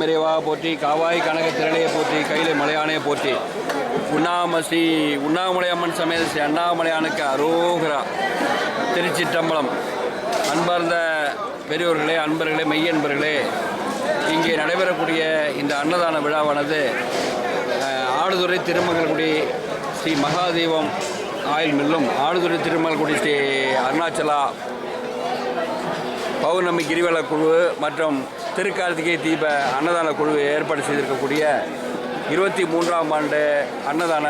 சிவனையே போற்றி காவாய் கனக திரளையை போற்றி கையில் மலையானே போற்றி. உண்ணாம ஸ்ரீ உண்ணாமலை அம்மன் சமேத ஸ்ரீ அண்ணாமலையானுக்கு அரோகரா திருச்சிற்றம்பலம் அன்பார்ந்த பெரியோர்களே அன்பர்களே மெய்யன்பர்களே இங்கே நடைபெறக்கூடிய இந்த அன்னதான விழாவானது ஆடுதுறை திருமங்கலக்குடி ஸ்ரீ மகாதேவம் ஆயில் மில்லும் ஆடுதுறை திருமங்கலக்குடி ஸ்ரீ அருணாச்சலா பௌர்ணமி கிரிவல குழு மற்றும் திருக்கார்த்திகை தீப அன்னதான குழு ஏற்பாடு செய்திருக்கக்கூடிய இருபத்தி மூன்றாம் ஆண்டு அன்னதான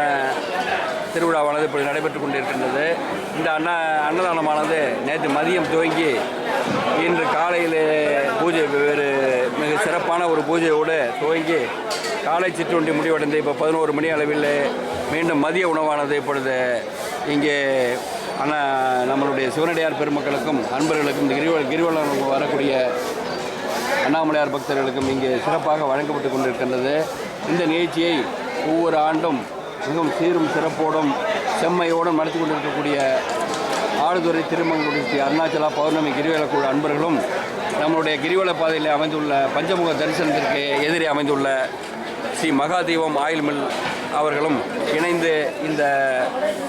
திருவிழாவானது இப்படி நடைபெற்று கொண்டிருக்கின்றது. இந்த அன்ன அன்னதானமானது நேற்று மதியம் துவங்கி இன்று காலையில் பூஜை வேறு மிக சிறப்பான ஒரு பூஜையோடு துவங்கி காலை சிற்றுண்டி முடிவடைந்து இப்போ பதினோரு மணி அளவில் மீண்டும் மதிய உணவானது இப்பொழுது இங்கே ஆனால் நம்மளுடைய சிவனடியார் பெருமக்களுக்கும் அன்பர்களுக்கும் இந்த கிரிவல கிரிவலம் வரக்கூடிய அண்ணாமலையார் பக்தர்களுக்கும் இங்கே சிறப்பாக வழங்கப்பட்டு கொண்டிருக்கின்றது. இந்த நிகழ்ச்சியை ஒவ்வொரு ஆண்டும் மிகவும் சீரும் சிறப்போடும் செம்மையோடும் நடத்தி கொண்டிருக்கக்கூடிய ஆடுதுறை திருமங்குடி ஸ்ரீ அருணாச்சலா பௌர்ணமி கிரிவல குழு அன்பர்களும் நம்மளுடைய கிரிவல பாதையில் அமைந்துள்ள பஞ்சமுக தரிசனத்திற்கு எதிரே அமைந்துள்ள ஸ்ரீ மகாதீபம் ஆயில் மில் அவர்களும் இணைந்து இந்த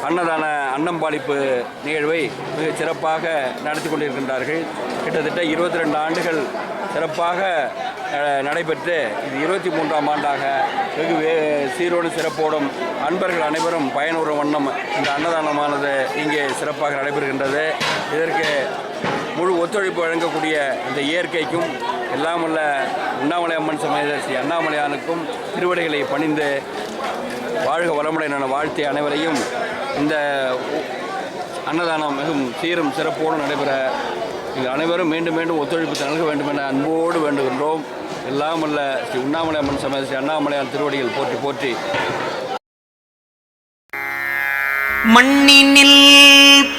அன்னதான அன்னம்பாளிப்பு நிகழ்வை மிக சிறப்பாக நடத்தி கொண்டிருக்கின்றார்கள். கிட்டத்தட்ட இருபத்தி ரெண்டு ஆண்டுகள் சிறப்பாக நடைபெற்று இது இருபத்தி மூன்றாம் ஆண்டாக வெகு வே சீரோடு சிறப்போடும் அன்பர்கள் அனைவரும் பயனுறும் வண்ணம் இந்த அன்னதானமானது இங்கே சிறப்பாக நடைபெறுகின்றது. இதற்கு முழு ஒத்துழைப்பு வழங்கக்கூடிய இந்த இயற்கைக்கும் எல்லாம் உள்ள உண்ணாமலை அம்மன் சமயதர்சி ஸ்ரீ அண்ணாமலையானுக்கும் திருவடிகளை பணிந்து வாழ்க வளமுடன் என வாழ்த்தி அனைவரையும் இந்த அன்னதானம் மிகவும் சீரும் சிறப்போடு நடைபெற நீங்கள் அனைவரும் மீண்டும் மீண்டும் ஒத்துழைப்பு நல்க வேண்டும் என அன்போடு வேண்டுகின்றோம். எல்லாம் அல்ல ஸ்ரீ உண்ணாமலை அம்மன் சமேத ஸ்ரீ அண்ணாமலையார் திருவடிகள் போற்றி போற்றி. மண்ணினில்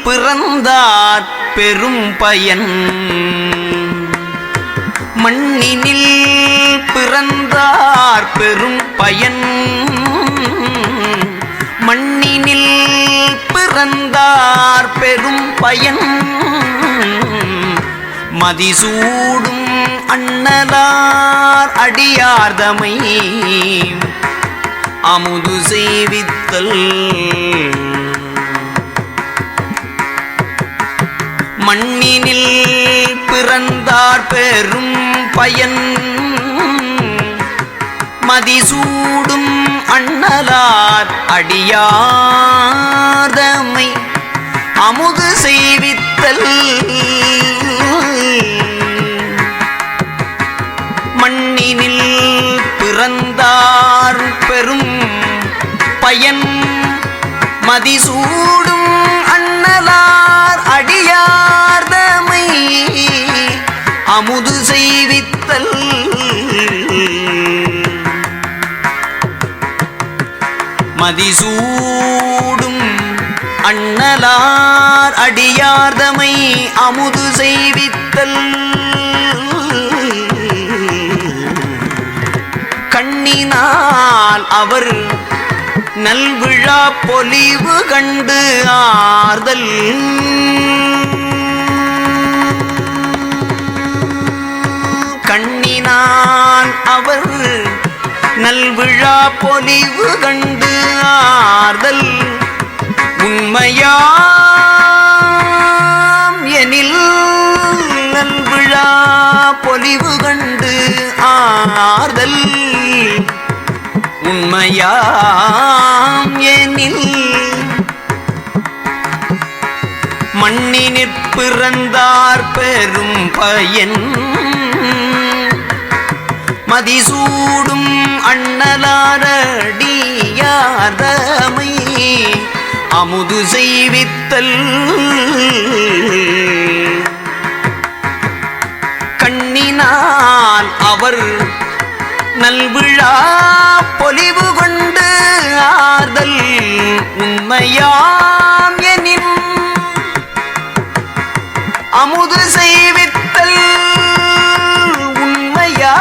பிறந்தார் பெரும் பயன். மண்ணினில் பிறந்தார் பெரும் பயன். மண்ணினில் பிறந்தார் பெரும் பயன். மதிசூடும் அண்ணலார் அடியார்தமை. அமுது செய்வித்தல். மண்ணினில் பிறந்தார் பெரும் பயன். மதிசூடும் அண்ணலார் அடியாதமை அமுது செய்வித்தல். மண்ணினில் பிறந்தார் பெரும் பயன் மதிசூடும் அண்ணலார் அடியார்தமை அமுது செய்வித்தல். மதிசூடும் அண்ணலார் அடியார்தமை அமுது செய்வித்தல். கண்ணினால் அவர் நல்விழா பொலிவு கண்டு ஆர்தல் நல்விழா பொலிவு கண்டு ஆறுதல் உண்மையாம் எனில் நல்விழா பொலிவு கண்டு ஆறுதல் உண்மையாம் எனில் மண்ணினிற் பிறந்தார் பெரும் பயன் மதிசூடும் அண்ணலாரடியாதமை அமுது செய்வித்தல். கண்ணினால் அவர் நல்விழா பொலிவு கொண்டு ஆதல் உண்மையாம் எனின் அமுது செய்வித்தல் உண்மையா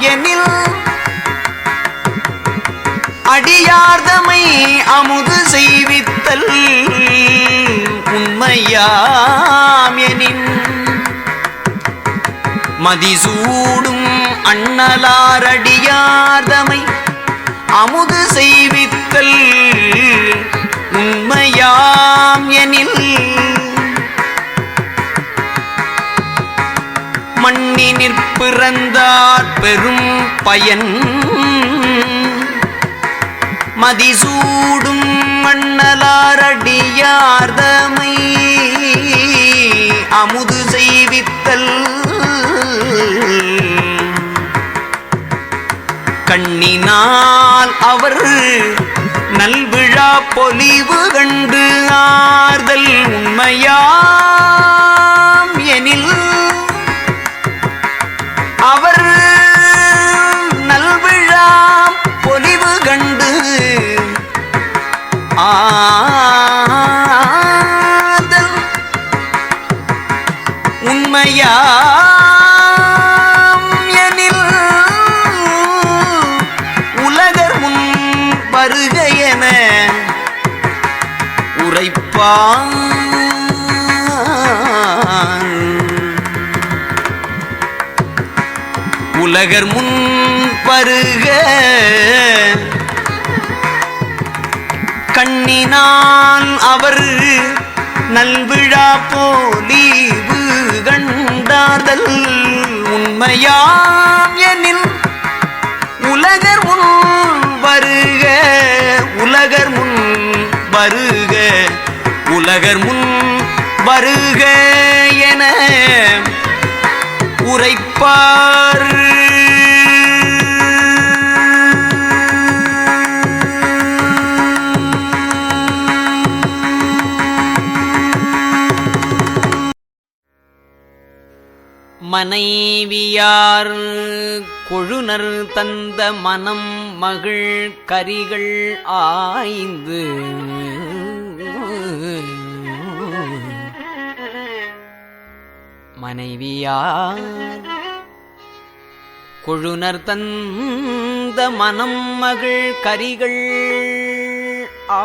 எனில் அடியார்தமை அமுது செய்வித்தல் உண்மையாம் எனின். மதிசூடும் அண்ணலாரடியார்தமை அமுது செய்வித்தல் உண்மையாம் எனில். மண்ணினிற் பிறந்தார் பெரும் பயன். மதிசூடும் மண்ணலாரடியார்தமை அமுது செய்வித்தல். கண்ணினால் அவர் நல்விழா பொலிவு கண்டு ஆர்தல் உண்மையா? உலகர் முன் பருக கண்ணினால் அவர் நல்விழா போலீவு கண்டாதல் உண்மையாம் எனில் உலகர் முன் வருக உலகர் முன் வருக உலகர் முன் வருக என உரைப்பார் மனைவியார் கொழுனர் தந்த மனம் மகிழ் கரிகள் ஆய்ந்து. மனைவியார் கொழுனர் தந்த மனம் மகிழ் கரிகள் ஆ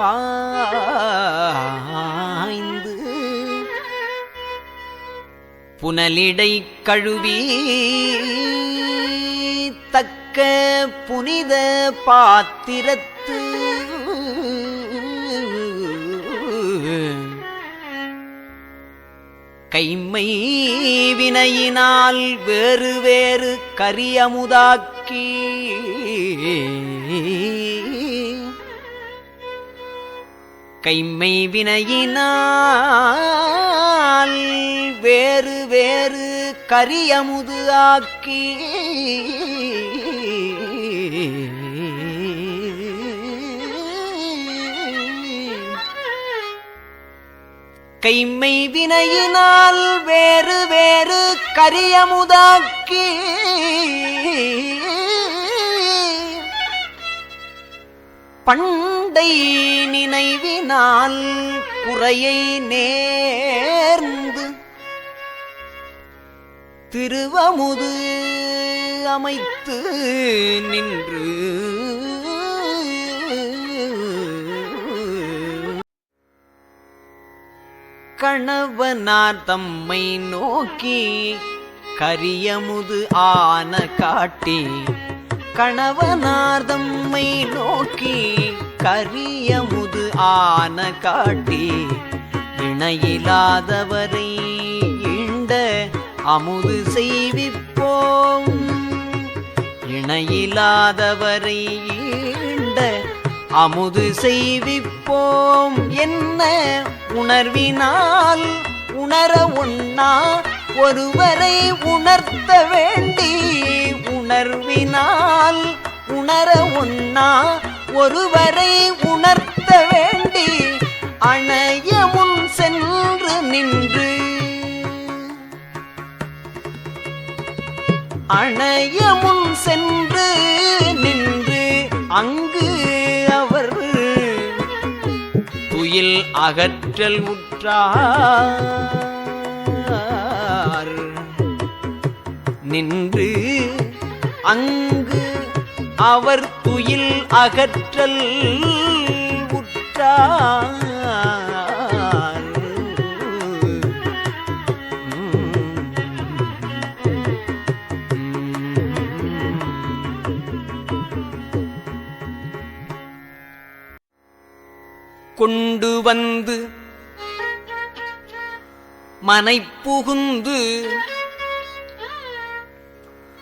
புனலிடை கழுவி தக்க புனித பாத்திரத்து. கைமை வினையினால் வேறு வேறு கரியமுதாக்கி. கைமை வினையினால் வேறு வேறு கரியமுது ஆக்கி. கைமை வினையினால் வேறு வேறு கரியமுதாக்கி. பண்டை நினைவினால் குறையை நேர்ந்து திருவமுது அமைத்து நின்று. கணவனார் தம்மை நோக்கி கரியமுது ஆன காட்டி. கணவனார் தம்மை நோக்கி கரியமுது ஆன காட்டி. இணையில்லாதவரை அமுது செய்விப்போம். இணையில்லாதவரை ஈண்ட அமுது செய்விப்போம். என்ன உணர்வினால் உணர உண்ணா ஒருவரை உணர்த்த வேண்டி உணர்வினால் உணர உண்ணா ஒருவரை உணர்த்த வேண்டி அணைய முன் சென்று நின்று அணைய முன் சென்று நின்று அங்கு அவர். துயில் அகற்றல் உற்றார். நின்று அங்கு அவர் துயில் அகற்றல் உற்றார். கொண்டு வந்து மனைப்புகுந்து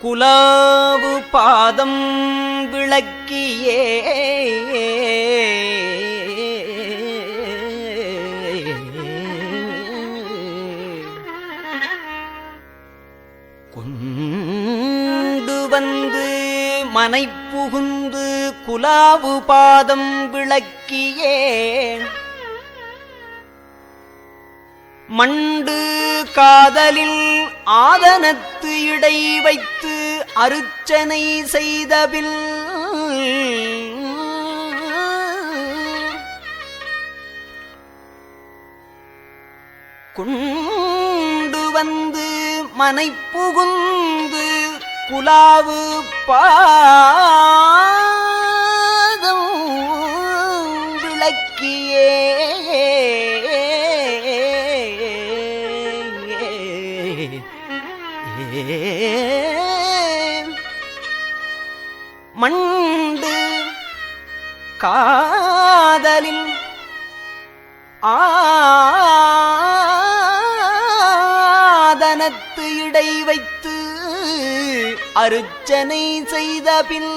குலாவு பாதம் விளக்கியே. கொண்டு வந்து மனைப்புகுந்து குலாவு பாதம் விளக்கி விளக்கியே மண்டு காதலில் ஆதனத்து இடை வைத்து அருச்சனை செய்தபில் கொண்டு வந்து மனை புகுந்து குலாவு பா அர்ச்சனை செய்த பின்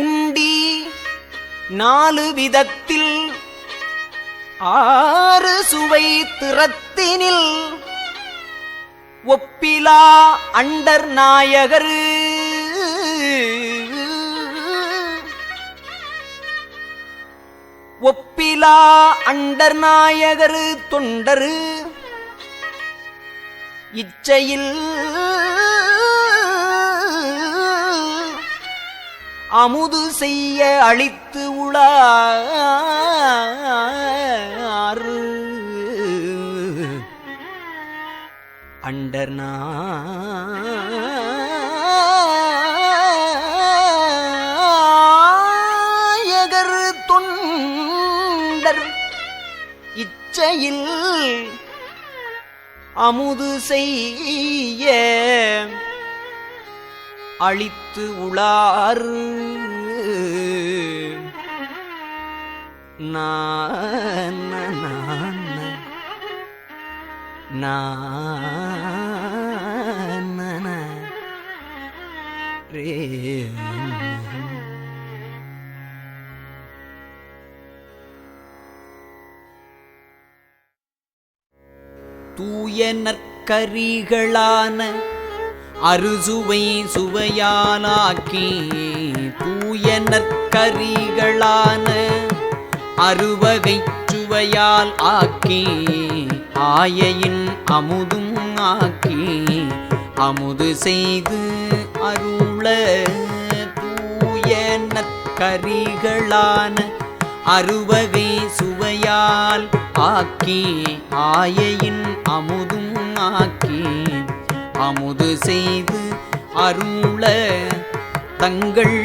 உண்டி நாலு விதத்தில் ஆறு சுவை திறத்தினில் ஒப்பிலா அண்டர் நாயகரு. ஒப்பிலா அண்டர் நாயகர் தொண்டரு. இச்சையில் அமுது செய்ய அழித்து உளாறு அண்டர் இச்சையில் அமுது செய்ய அழித்து உளாறு நான் ரே தூய நற்கரிகளான அறுசுவை சுவையானாக்கி தூய நற்கரிகளான அறுவகை சுவையால் ஆக்கி ஆயையின் அமுதும் ஆக்கி அமுது செய்து அருள தூய நற்கரிகளான அருவவே சுவையால் ஆக்கி ஆயையின் அமுதும் ஆக்கி. அமுது செய்து அருள தங்கள்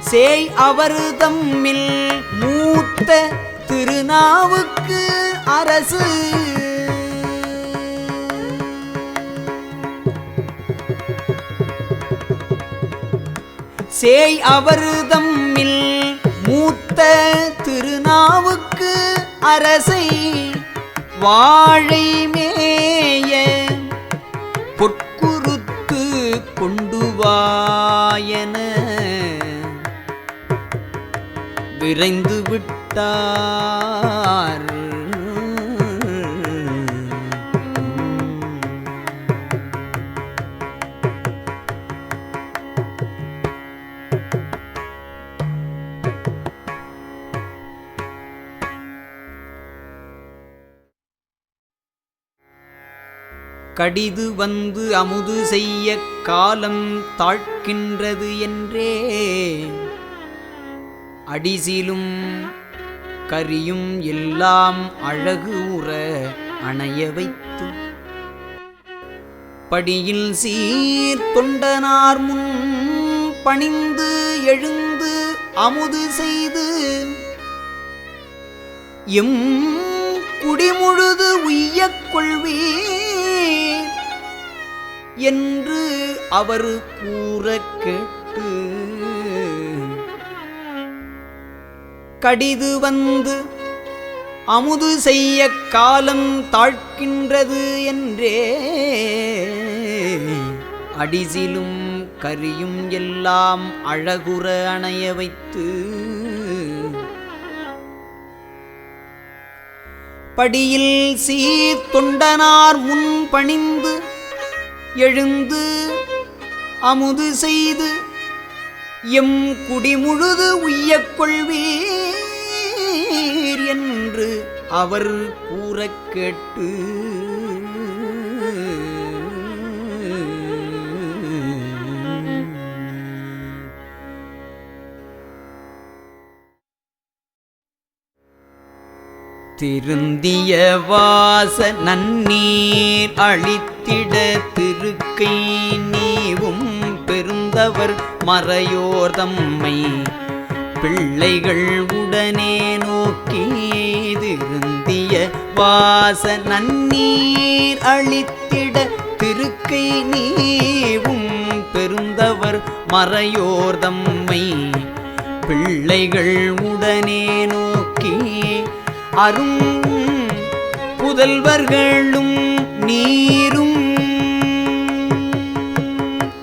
சேய் அவரு தம்மில் மூத்த திருநாவுக்கு அரசு சேய் அவர்தம்மில் மூத்த திருநாவுக்கு அரசை வாழை மேய பொற்குறுத்து கொண்டு வாயன விரைந்து விட்டார் கடிது வந்து அமுது செய்ய காலம் தாழ்க்கின்றது என்றே. அடிசிலும் கரியும் எல்லாம் அழகு உற அணைய வைத்து. படியில் சீர் தொண்டனார் முன் பணிந்து எழுந்து அமுது செய்து. எம் குடிமுழுது உய்யக் கொள்வீர் என்று அவர் கூற கேட்டு கடிது வந்து அமுது செய்ய காலம் தாழ்க்கின்றது என்றே. அடிசிலும் கரியும் எல்லாம் அழகுற அணைய வைத்து படியில் சீர்துண்டனார் முன் பணிந்து எழுந்து அமுது செய்து எம் குடிமுழுது உய்யக் கொள்வீர் என்று அவர் கூறக் கேட்டு திருந்திய வாச நன்னீர் அழித்திட திருக்கை நீவும் பெருந்தவர் மறையோர் தம்மை. பிள்ளைகள் உடனே நோக்கி திருந்திய வாச நன்னீர் அழித்திட திருக்கை நீவும் பெருந்தவர் மறையோர் தம்மை. பிள்ளைகள் உடனே நோக்கி அரும் புதல்வர்களும் நீரும்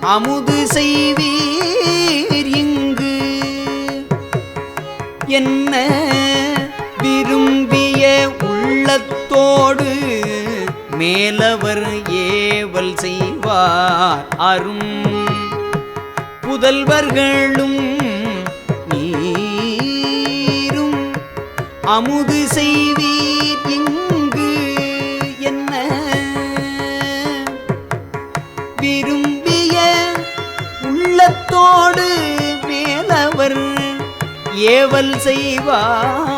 அமுது செய்வீர் இங்கு. என்ன விரும்பிய உள்ளத்தோடு மேலவர் ஏவல் செய்வார். அரும் புதல்வர்களும் அமுது செய்வீர் இங்கு என்ன? விரும்பிய உள்ளத்தோடு மேலவர் ஏவல் செய்வார்.